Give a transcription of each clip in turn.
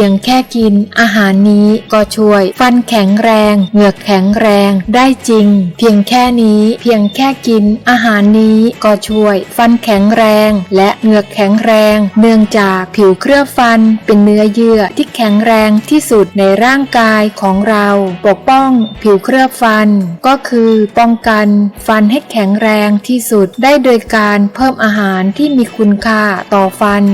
พียงแค่กิน อาหารนี้ก็ช่วย ฟันแข็งแรง เหงือกแข็งแรงได้จริง เพียงแค่นี้เพียงแค่กิน อาหารนี้ก็ช่วย ฟันแข็งแรง และเหงือกแข็งแรง เนื่องจากผิวเคลือบฟันเป็นเนื้อเยื่อที่แข็งแรงที่สุดในร่างกายของเรา ปกป้องผิวเคลือบฟัน ก็คือป้องกันฟันให้แข็งแรงที่สุดได้โดยการเพิ่มอาหารที่มีคุณค่าต่อฟัน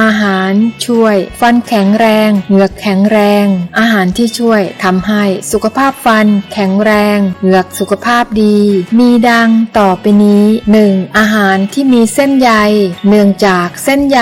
อาหารช่วย ฟันแข็งแรงเหงือกแข็งแรง อาหารที่ช่วยทำให้สุขภาพฟัน แข็งแรง เหงือกสุขภาพดี มีดังต่อไปนี้ 1. อาหารที่มีเส้นใยเนื่องจากเส้นใย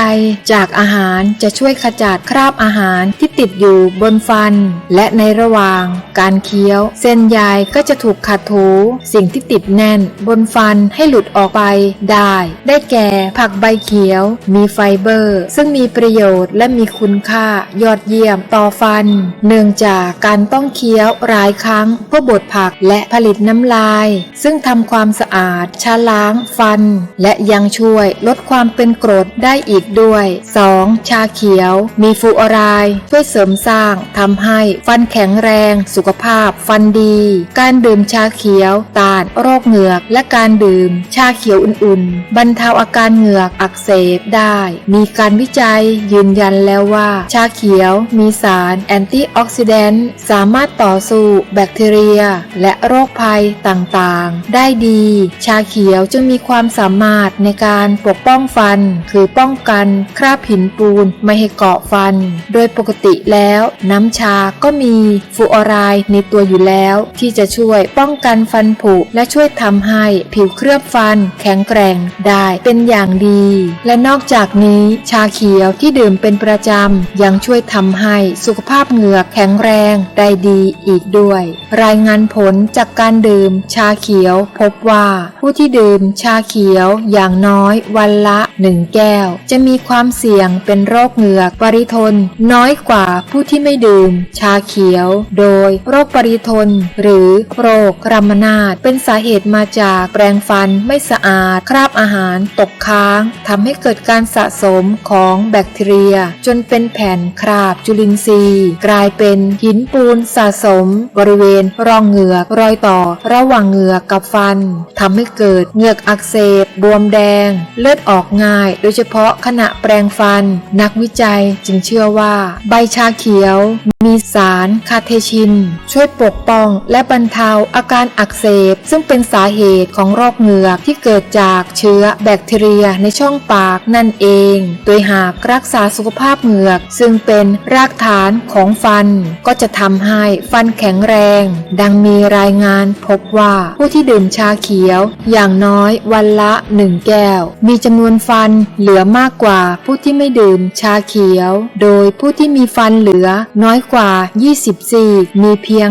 จากอาหารจะช่วยขจัดคราบอาหารที่ติดอยู่บนฟัน และในระหว่างการเคี้ยว เส้นใยก็จะถูกขัดถูสิ่งที่ติดแน่น บนฟันให้หลุดออกไปได้ ได้แก่ผักใบเขียว มีไฟเบอร์ ซึ่งมีประโยชน์และมีคุณค่ายอดเยี่ยมต่อฟัน เนื่องจากการต้องเคี้ยวหลายครั้งเพื่อบดผักและผลิตน้ำลาย ซึ่งทำความสะอาดชาล้างฟัน และยังช่วยลดความเป็นกรดได้อีกด้วย 2. ชาเขียวมีฟูออไรด์ช่วยเสริมสร้างทำให้ฟันแข็งแรง สุขภาพฟันดี การดื่มชาเขียวต้านโรคเหงือก และการดื่ม ชาเขียวอุ่นๆ บรรเทาอาการเหงือกอักเสบได้ มีการวิจัยยืนยันแล้วว่า ชาเขียวมีสารแอนตี้ออกซิแดนต์สามารถต่อสู้แบคทีเรีย และโรคภัยต่างๆ ได้ดี ชาเขียวจึงมีความสามารถในการปกป้องฟัน คือป้องกันคราบหินปูนไม่ให้เกาะฟัน โดยปกติแล้วน้ำชาก็มีฟูออไรด์ในตัวอยู่แล้ว ที่จะช่วยป้องกันฟันผุและช่วยทำให้ผิวเคลือบฟัน แข็งแกร่งได้เป็นอย่างดี และนอกจากนี้ชาเขียวที่ดื่มเป็นประจำยังช่วยทำให้สุขภาพเหงือกแข็งแรงได้ดีอีกด้วย รายงานผลจากการดื่มชาเขียว พบว่าผู้ที่ดื่มชาเขียวอย่างน้อยวันละหนึ่งแก้ว จะมีความเสี่ยงเป็นโรคเหงือกปริทน น้อยกว่าผู้ที่ไม่ดื่ม ชาเขียว โดยโรคปริทน หรือโรครามนาดเป็นสาเหตุมาจากแปรงฟันไม่สะอาด คราบอาหารตกค้างทำให้เกิดการสะสมของแบคทีเรีย จนเป็นแผ่นคราาบจุลินทรีย์ กลายเป็นหินปูนสะสม บริเวณร่องเหงือกรอยต่อ ระหว่างเหงือกกับฟันทำให้เกิดเหงือกอักเสบบวมแดง เลือดออกง่าย โดยเฉพาะขณะแปรงฟัน นักวิจัยจึงเชื่อว่า ใบชาเขียว มีสารคาเทชิน ช่วยปกป้องและบรรเทาอาการอักเสบ ซึ่งเป็นสาเหตุของโรคเหงือกที่เกิดจากเชื้อแบคทีเรียในช่องปากนั่นเอง โดยหากรักษาสุขภาพเหงือก ซึ่งเป็นรากฐานของฟันก็จะทำให้ฟันแข็งแรง ดังมีรายงานพบว่าผู้ที่ดื่มชาเขียว อย่างน้อยวันละหนึ่งแก้ว มีจำนวนฟันเหลือมากกว่าผู้ที่ไม่ดื่มชาเขียว โดยผู้ที่มีฟันเหลือน้อยกว่า 20ซีกมีเพียง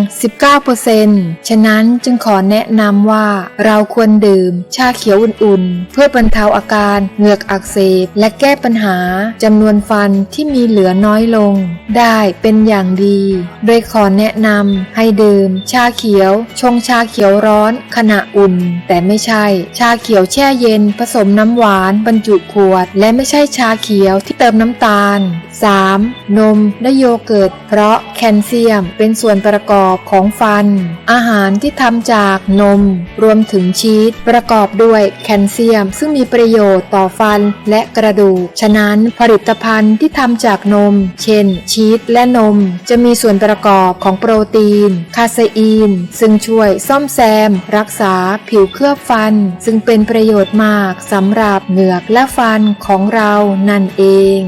19%ฉะนั้นจึงขอแนะนำว่าเราควรดื่มชาเขียวอุ่นๆ เพื่อบรรเทาอาการเหงือกอักเสบและแก้ปัญหาจำนวนฟันที่มีเหลือน้อยลงได้เป็นอย่างดี โดยขอแนะนำให้ดื่ม ชาเขียว ชงชาเขียวร้อนขณะอุ่น แต่ไม่ใช่ ชาเขียวแช่เย็น ผสมน้ำหวานบรรจุขวด และไม่ใช่ชาเขียวที่เติมน้ำตาล 3. นมและโยเกิร์ต เพราะแคลเซียมเป็นส่วนประกอบของฟัน อาหารที่ทำจากนม รวมถึงชีสประกอบด้วยแคลเซียม ซึ่งมีประโยชน์ต่อฟันและกระดูก ฉะนั้นผลิตภัณฑ์ที่ทำจากนม เช่นชีสและนม จะมีส่วนประกอบของโปรตีน คาเซอีน ซึ่งช่วยซ่อมแซม รักษาผิวเคลือบฟัน ซึ่งเป็นประโยชน์มากสำหรับเหงือกและฟันของเรานั่นเอง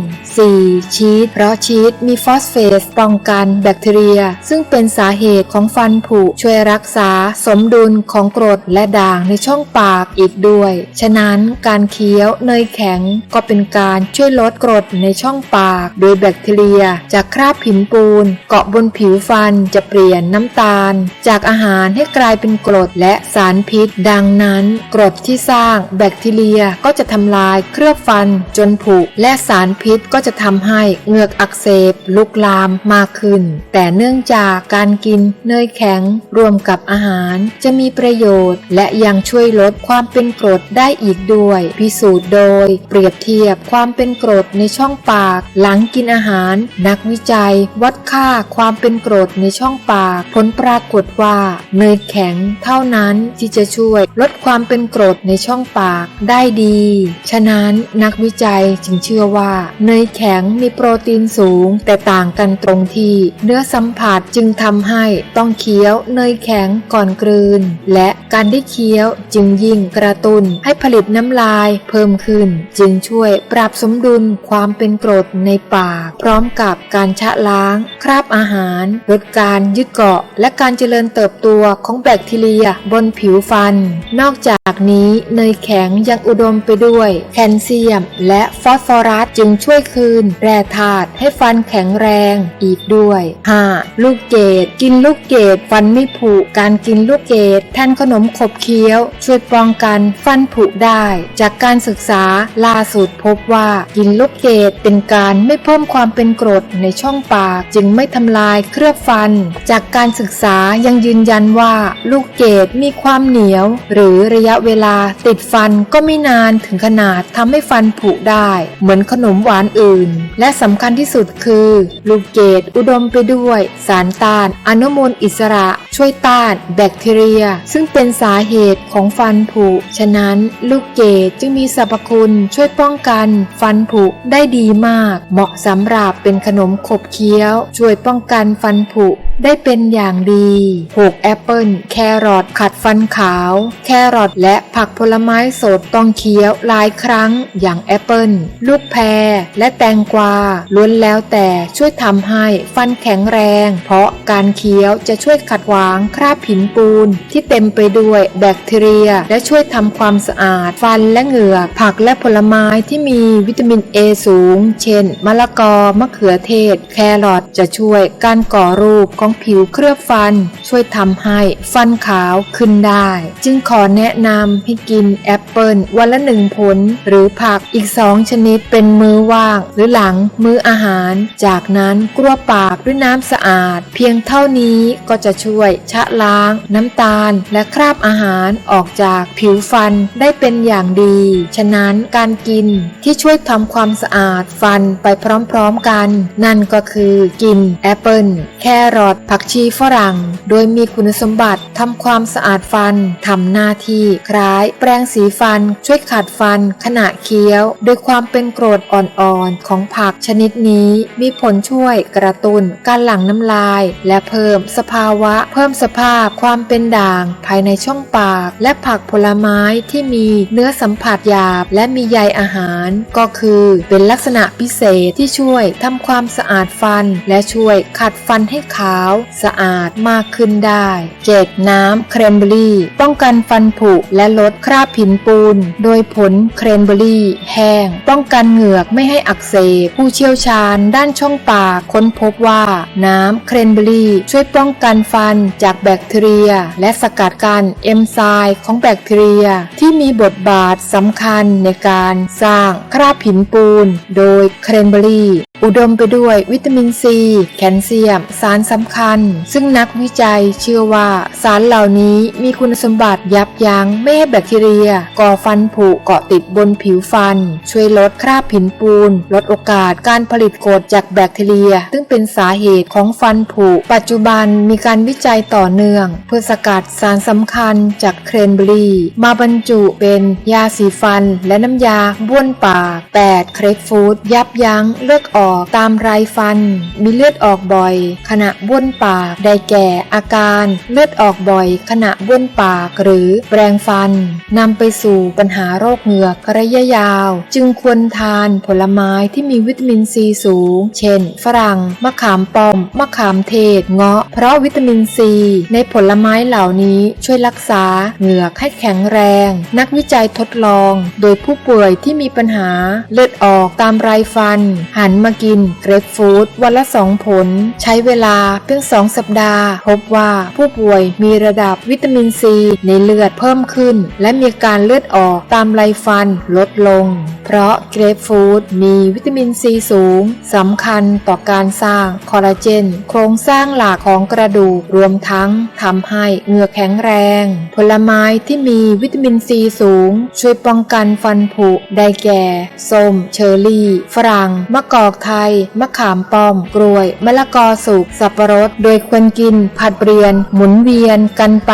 4. ชีสเพราะชีสมีฟอสเฟตป้องกันแบคทีเรีย ซึ่งเป็นสาเหตุของฟันผุช่วยรักษาสมดุลของกรดและด่างในช่องปากอีกด้วย ฉะนั้นการเคี้ยวเนยแข็งก็เป็นการช่วยลดกรดในช่องปาก โดยแบคทีเรียจากคราบผินปูน เกาะบนผิวฟันจะเปลี่ยนน้ำตาล จากอาหารให้กลายเป็นกรดและสารพิษ ดังนั้นกรดที่สร้างแบคทีเรียก็จะทำลายเคลือบฟันจนผุและสารพิษก็จะทำให้เหงือกอักเสบลุกลามมากขึ้น แต่เนื่องจากการกินเนยแข็งรวมกับอาหาร จะมีประโยชน์ และยังช่วยลดความเป็นกรดได้อีกด้วย พิสูจน์โดย เปรียบเทียบความเป็นกรดในช่องปาก หลังกินอาหารนักวิจัย วัดค่าความเป็นกรดในช่องปาก ผลปรากฏว่า เนยแข็งเท่านั้นที่จะช่วยลดความเป็นกรดในช่องปากได้ดี ฉะนั้นนักวิจัยจึงเชื่อว่า เนยแข็งมีโปรตีนสูง แต่ต่างกันตรงที่เนื้อสัมผัสจึงทำให้ต้องเคี้ยวเนยแข็งก่อนกลืน และการได้เคี้ยวจึงยิ่งกระตุ้นให้ผลิตน้ำลายเพิ่มขึ้น จึงช่วยปรับสมดุลความเป็นกรดในปากพร้อมกับการชะล้าง คราบอาหาร ลดการยึดเกาะ และการเจริญเติบโตของแบคทีเรียบนผิวฟัน นอกจากนี้เนยแข็งยังอุดมไปด้วย แคลเซียม และฟอสฟอรัสจึงช่วยคืนแร่ธาตุให้ฟันแข็งแรงอีกด้วย 5. ลูกเกดกินลูกเกดฟันไม่ผุการกินลูกเกดแทนขนมขบเคี้ยว ช่วยป้องกันฟันผุได้ จากการศึกษาล่าสุดพบว่ากินลูกเกดเป็นการไม่เพิ่มความเป็นกรดในช่องปาก จึงไม่ทำลายเคลือบฟัน จากการศึกษายังยืนยันว่าลูกเกดมีความเหนียว หรือระยะเวลาติดฟันก็ไม่นานถึงขนาดทำให้ฟันผุได้ เหมือนขนมหวานอื่น และสำคัญที่สุดคือ ลูกเกดอุดมไปด้วย สารต้านอนุมูลอิสระ ช่วยต้านแบคทีเรีย ซึ่งเป็นสาเหตุของฟันผุ ฉะนั้นลูกเกดจึงมีสรรพคุณช่วยป้องกันฟันผุได้ดีมาก เหมาะสำหรับเป็นขนมขบเคี้ยว ช่วยป้องกันฟันผุได้เป็นอย่างดี 6. แอปเปิลแครอทขัดฟันขาว แครอทและผักผลไม้สดต้องเคี้ยวหลายครั้ง อย่างแอปเปิลลูกแพรและแตงกวาล้วนแล้วแต่ช่วยทำให้ฟันแข็งแรง เพราะการเคี้ยวจะช่วยขัดขวางคราบผินปูน ที่เต็มไปด้วยแบคทีเรีย และช่วยทำความสะอาด ฟันและเหงือก ผักและผลไม้ที่มีวิตามินเอสูง เช่น มะละกอมะเขือเทศ แครอทจะช่วยการก่อรูปของผิวเคลือบฟัน ช่วยทำให้ฟันขาวขึ้นได้ จึงขอแนะนำให้กินแอปเปิลวันละหนึ่งผล หรือผักอีกสองชนิดเป็นมื้อว่าง หรือหลังมื้ออาหาร จากนั้นกลัวปากด้วยน้ำสะอาด เพียงเท่านี้ก็จะช่วยชะล้าง น้ำตาล และคราบอาหารออกจากผิวฟันได้เป็นอย่างดี ฉะนั้นการกินที่ช่วยทำความสะอาดฟันไปพร้อมๆกัน นั่นก็คือกินแอปเปิลแครอทผักชีฝรั่ง โดยมีคุณสมบัติทำความสะอาดฟันทำหน้าที่คล้ายแปรงสีฟัน ช่วยขัดฟัน ขณะเคี้ยว โดยความเป็นกรดอ่อนๆ ของผักชนิดนี้ มีผลช่วยกระตุ้นการหลั่งน้ำลาย และเพิ่มสภาวะ เพิ่มสภาพความเป็นด่าง ภายในช่องปาก และผักผลไม้ที่มีเนื้อสัมผัสหยาบ และมีใยอาหาร ก็คือเป็นลักษณะพิเศษที่ช่วยทำความสะอาดฟัน และช่วยขัดฟันให้ขาวสะอาดมากขึ้นได้ 7. น้ำเครนเบอรี่ ป้องกันฟันผุและลดคราบผินปูน โดยผลเครนเบอรี่ แห้ง ป้องกันเหงือกไม่ให้อักเสบผู้เชี่ยวชาญด้านช่องปากค้นพบว่า น้ำเครนเบอรี่ ช่วยป้องกันฟันจากแบคทีเรีย และสกัดกันเอนไซม์ของแบคทีเรีย ที่มีบทบาทสำคัญในการสร้างคราบผินปูน โดยเครนเบอรี่ อุดมไปด้วยวิตามินซี แคลเซียม สารสำคัญ ซึ่งนักวิจัยเชื่อว่าสารเหล่านี้มีคุณสมบัติยับยั้งไม่ให้แบคทีเรีย ก่อฟันผุเกาะติดบนผิวฟัน ช่วยลดคราบผินปูน ลดโอกาสการผลิตกรดจากแบคทีเรีย ซึ่งเป็นสาเหตุของฟันผุ ปัจจุบันมีการวิจัยต่อเนื่อง เพื่อสกัดสารสำคัญจากเครนเบอรี่มาบรรจุเป็นยาสีฟันและน้ำยาบ้วนปาก 8. เครปฟูดยับยั้งเลือดออกตามไรฟัน มีเลือดออกบ่อย ขณะบ้วนปาก ได้แก่อาการเลือดออกบ่อย ขณะบ้วนปาก หรือแปรงฟันนำไปสู่ปัญหาโรคเหงือกระยะยาว จึงควรทานผลไม้ที่มีวิตามินซีสูง เช่น ฝรั่ง มะขามป้อม มะขามเทศ เงาะ เพราะวิตามินซีในผลไม้เหล่านี้ช่วยรักษาเหงือกให้แข็งแรง นักวิจัยทดลอง โดยผู้ป่วยที่มีปัญหาเลือดออกตามไรฟัน หันมากินเกรปฟรุตวันละสองผล ใช้เวลาเพียงสองสัปดาห์ พบว่าผู้ป่วยมีระดับวิตามินซีในเลือดเพิ่มขึ้น และมีการเลือดออกตามไรฟันลดลง เพราะเกรปฟรุตมีวิตามินซีสูงสำคัญต่อการสร้างคอลลาเจน โครงสร้างหลักของกระดูกรวมทั้งทำให้เหงือกแข็งแรง ผลไม้ที่มีวิตามินซีสูง ช่วยป้องกันฟันผุได้แก่ส้มเชอร์รี่ ฝรั่งมะกอกไทย มะขามป้อม กล้วย มะละกอสุก สับปะรด โดยควรกิน ผัดเปลี่ยน หมุนเวียนกันไป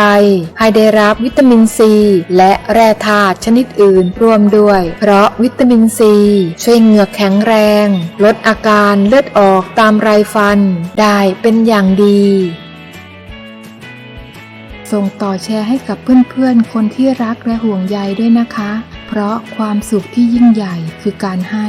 ให้ได้รับวิตามินซี และแร่ธาตุชนิดอื่นรวมด้วย เพราะวิตามินซี ช่วยเหงือกแข็งแรง ลดอาการเลือดออกตามไรฟัน ได้เป็นอย่างดีส่งต่อแชร์ให้กับเพื่อนๆ คนที่รักและห่วงใยด้วยนะคะ เพราะความสุขที่ยิ่งใหญ่คือการให้